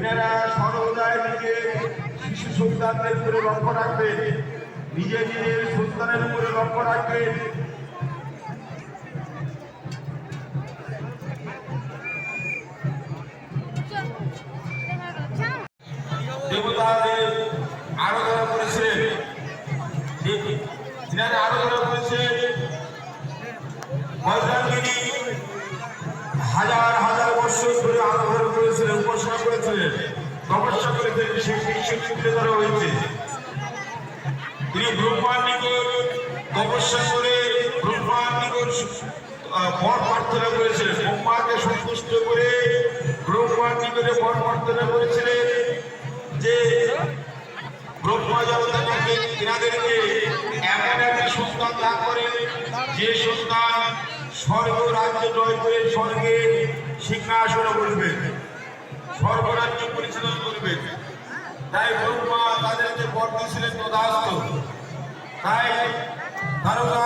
তিনারা সর্বদাই নিজে শিশু সন্তানদের উপরে লক্ষ্য রাখবেন। নিজে নিজের সন্তানের উপরে লক্ষ্য রাখবেন। দেবতাদের আরাধনা করেছিলেন আরাধনা করেছেন। তপস্যা করেছিলেন সেই সেই সূত্রে ধরা হয়েছে তিনি ব্রহ্মার নিকট তপস্যা করে ব্রহ্মার নিকট বর প্রার্থনা করেছিলেন। ব্রহ্মাকে সন্তুষ্ট করে ব্রহ্মার নিকটে বর প্রার্থনা করেছিলেন যে ব্রহ্মা যেন তাদেরকে এমন একটা সন্তান দান করে যে সন্তান স্বর্গ রাজ্য জয় করে স্বর্গে সিংহাসন করবে স্বর্গরাজ্য পরিচালনা করবে। তাই ব্রহ্মা তাদেরকে বর ছিলেন তদাস্ত তাই তারকা